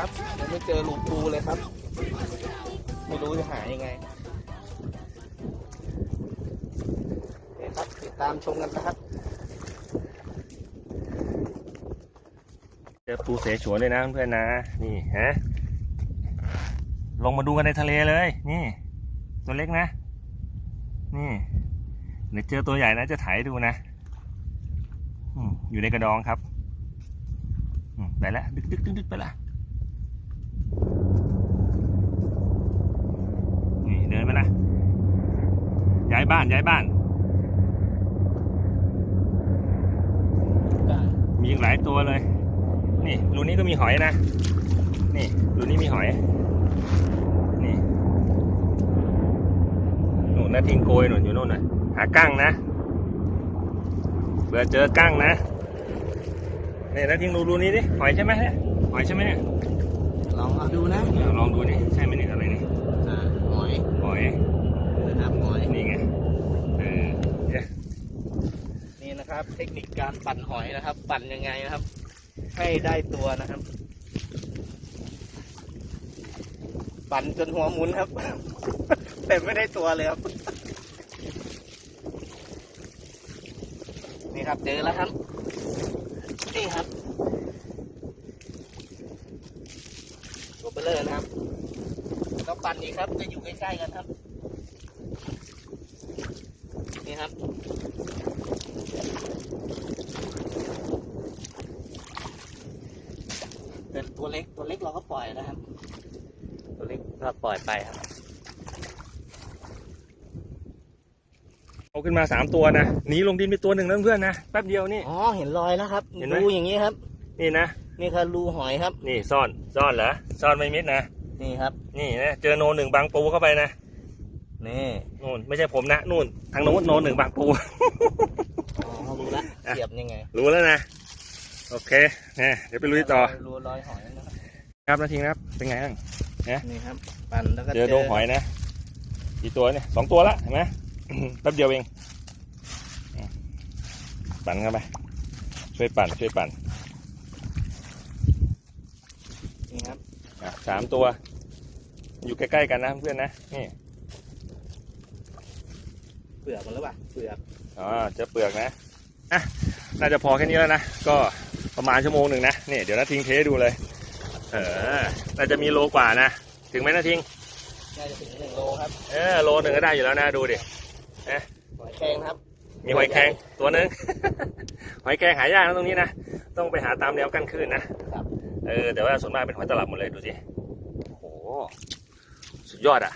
ครับยังไม่เจอรูกปูเลยครับ ไม่รู้จะหายังไงคครับติดตามชมกันนะครับ เจอปูเสฉวนเลยนะเพื่อนนะ นี่ฮะ ลงมาดูกันในทะเลเลย นี่ ตัวเล็กนะ นี่เดี๋ยวเจอตัวใหญ่นะจะถ่ายดูนะอยู่ในกระดองครับ ไปแล้วดึกดึกดึกดึกไปละนี่เดินไปละย้าย บ้านย้ายบ้านมีอีกหลายตัวเลย นี่รูนี้ก็มีหอยนะ นี่รูนี้มีหอย นี่หนูนาทิ้งโกยหนูอยู่โน่นน่ะ หากั้งนะเผื่อเจอกั้งนะนี่นาทิ้งรูรูนี้ดิหอยใช่ไหมเนี่ยหอยใช่ไหมเนี่ยลองเอาดูนะเอาลองดูนี่ใช่ไหมเนี่ยอะไรนี่ อ่าหอย หอย นะครับหอย นี่ไง เออเนี่ย นะครับ เทคนิคการปั่นหอยนะครับ ปั่นยังไงนะครับ ให้ได้ตัวนะครับ ปั่นจนหัวหมุนครับ แต่ไม่ได้ตัวเลยครับ นี่ครับเจอแล้วครับ นี่ครับตัวเบลเลอร์นะครับแล้วปั่นอีกครับ จะอยู่ใกล้ๆกันครับ นี่ครับ เป็น ตัวเล็กตัวเล็กเราก็ปล่อยนะครับ ตัวเล็กเราปล่อยไปครับเอาขึ้นมาสามตัวนะหนีลงดินไปตัวหนึ่งนะเพื่อนนะแป๊บเดียวนี่อ๋อเห็นรอยแล้วครับเห็นไหมรูอย่างนี้ครับ นี่นะนี่คือรูหอยครับ นี่ซ่อนซ่อนเหรอซ่อนไม่มิดนะนี่ครับ นี่นะเจอโนหนึ่งบางปูเข้าไปนะนี่นู่นไม่ใช่ผมนะนู่นทางโน้นโนหนึ่งบางปูอ๋อเขารู้ละอะเสียบยังไง รู้แล้วนะ โอเคเนี่ยเดี๋ยวไปลุยต่อรูรอยหอยนะครับครับนาทีนะครับ เป็นไงบ้างนี่ครับปั่นแล้วก็เจอโดงหอยนะกี่ตัวเนี่ยสองตัวละเห็นไหมแป๊บเดียวเองอืมปั่นเข้าไปช่วยปั่นช่วยปั่นนี่ครับอะสามตัว อยู่ใกล้ๆกันนะเพื่อนนะนี่เปลือกมันหรือเปล่าเปลือกอ๋อเจะเปลือกนะอะน่าจะพอแค่นี้แล้วนะก็ ประมาณชั่วโมงหนึ่งนะนี่เดี๋ยวนาทิ้งเทให้ดูเลย เออน่าจะมีโลกว่านะ ถึงไหมนาทิ้งน่าจะถึงหนึ่งโลครับเออโลหนึ่งก็ได้อยู่แล้วนะดูดิหอยแครงครับ มีหอยแครงตัวหนึ่งหอยแครงหายากนะตรงนี้นะต้องไปหาตามแนวกั้นคลื่นนะครับเออแต่ว่าส่วนมากเป็นหอยตลับหมดเลยดูสิโอ้โหสุดยอดอะ